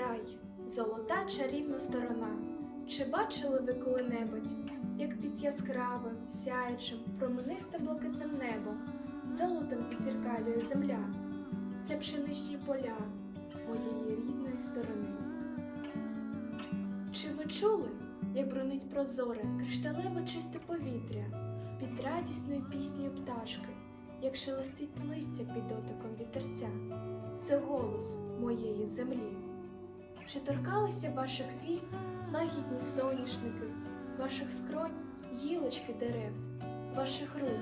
край, золота чарівна сторона. Чи бачили ви коли-небудь, як під яскравим, сяючим, променисте блакитним небом, золотом підзеркалює земля? Це пшеничні поля моєї рідної сторони. Чи ви чули, як брунить прозоре, кришталево чисте повітря під радісною піснею пташки, як шелестить листя під дотиком вітерця? Це голос моєї землі. Чи торкалися ваших вій лагідні соняшники, ваших скронь гілочки дерев, ваших рук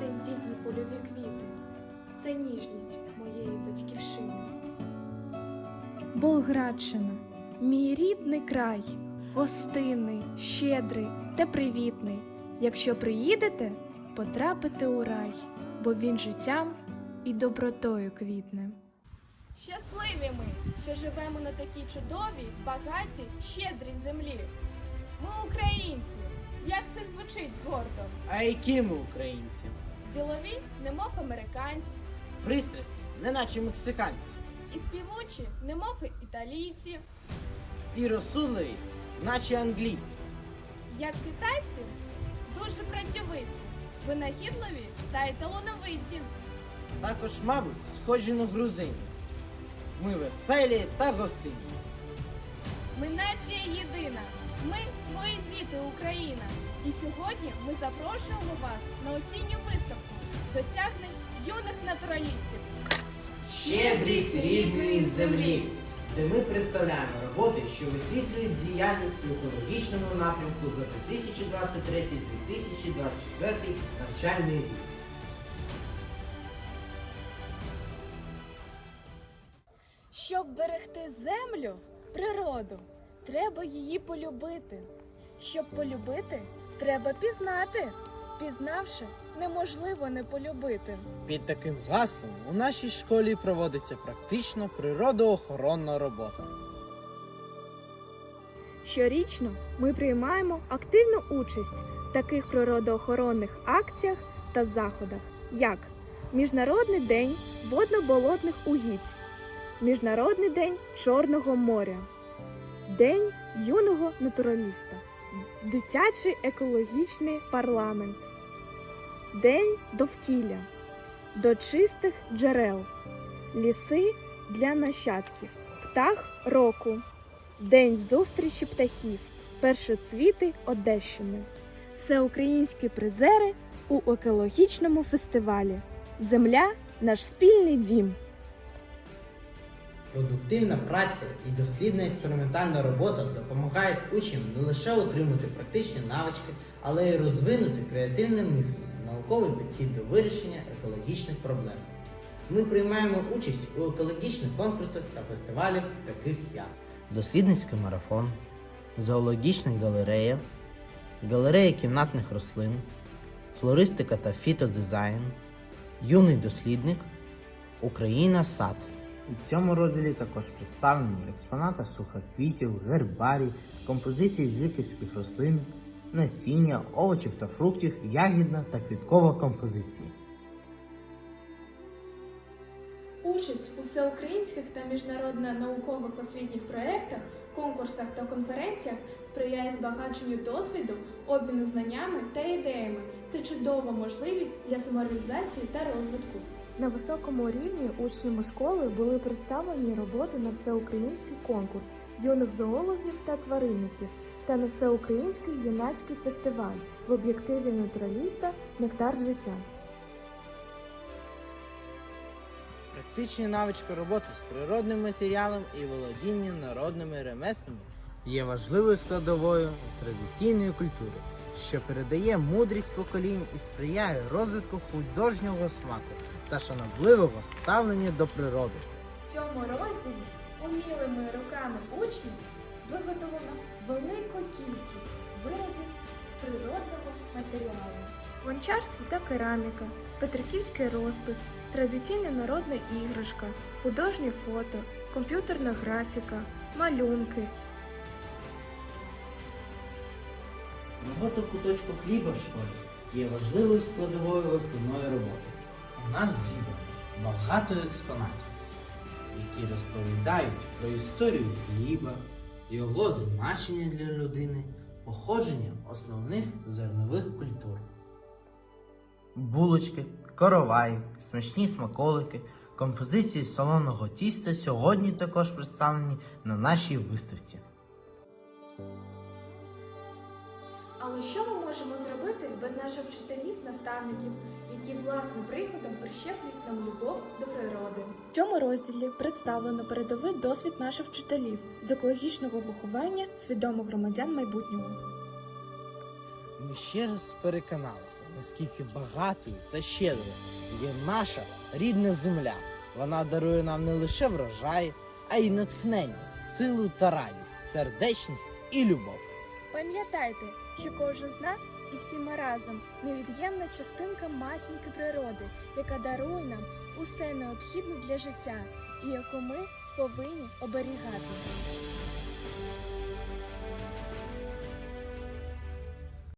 тендітні польові квіти? Це ніжність моєї батьківщини. Болградщина, мій рідний край, гостинний, щедрий та привітний. Якщо приїдете, потрапите у рай, бо він життям і добротою квітне. Щасливі ми, що живемо на такій чудовій, багатій, щедрій землі. Ми українці. Як це звучить гордо? А які ми українці? Ділові, немов американці, Пристрасні, неначе мексиканці. і співучі, немов італійці, І розсудливі, наче англійці. як китайці, дуже працьовиті, винахідливі та й талановиті. Також, мабуть, схожі на грузинів. Ми веселі та гостинні. Ми нація єдина. Ми твої діти, Україна. І сьогодні ми запрошуємо вас на осінню виставку досягнень юних натуралістів. Щедрість рідної землі, де ми представляємо роботи, що висвітлюють діяльність в екологічному напрямку за 2023-2024 навчальний рік. Щоб берегти землю, природу, треба її полюбити. Щоб полюбити, треба пізнати. Пізнавши, неможливо не полюбити. Під таким гаслом у нашій школі проводиться практично природоохоронна робота. Щорічно ми приймаємо активну участь в таких природоохоронних акціях та заходах, як Міжнародний день водно-болотних угідь, Міжнародний день Чорного моря, День юного натураліста, Дитячий екологічний парламент, День довкілля, до чистих джерел, ліси для нащадків, птах року. День зустрічі птахів, першоцвіти Одещини, всеукраїнські призери у екологічному фестивалі. Земля наш спільний дім. Продуктивна праця і дослідна експериментальна робота допомагають учням не лише отримати практичні навички, але й розвинути креативне мислення, науковий підхід до вирішення екологічних проблем. Ми приймаємо участь у екологічних конкурсах та фестивалях, таких як Дослідницький марафон, зоологічна галерея, галерея кімнатних рослин, флористика та фітодизайн, юний дослідник, Україна сад. У цьому розділі також представлені експонати сухоквітів, гербарій, композиції з лікарських рослин, насіння, овочів та фруктів, ягідна та квіткова композиції. Участь у всеукраїнських та міжнародно-наукових освітніх проєктах, конкурсах та конференціях сприяє збагаченню досвіду, обміну знаннями та ідеями. Це чудова можливість для самореалізації та розвитку. На високому рівні учнями школи були представлені роботи на всеукраїнський конкурс юних зоологів та тваринників та на всеукраїнський юнацький фестиваль в об'єктиві натураліста Нектар життя. Практичні навички роботи з природним матеріалом і володіння народними ремеслами є важливою складовою традиційної культури, що передає мудрість поколінь і сприяє розвитку художнього смаку та шанобливого ставлення до природи. В цьому розділі умілими руками учнів виготовлено велику кількість виробів з природного матеріалу. Гончарство та кераміка, петриківський розпис, традиційна народна іграшка, художнє фото, комп'ютерна графіка, малюнки, Робота куточку хліба в школі є важливою складовою виховної роботи. У нас зібрано багато експонатів. які розповідають про історію хліба, його значення для людини, походження основних зернових культур. Булочки, короваї, смачні смаколики, композиції солоного тіста сьогодні також представлені на нашій виставці. Але що ми можемо зробити без наших вчителів, наставників, які власним прикладом прищеплюють нам любов до природи? В цьому розділі представлено передовий досвід наших вчителів з екологічного виховання свідомих громадян майбутнього. Ми ще раз переконалися, наскільки багатою та щедрою є наша рідна земля. Вона дарує нам не лише врожай, а й натхнення, силу та радість, сердечність і любов. Пам'ятайте, що кожен з нас і всі ми разом невід'ємна частинка матінки природи, яка дарує нам усе необхідне для життя і яку ми повинні оберігати.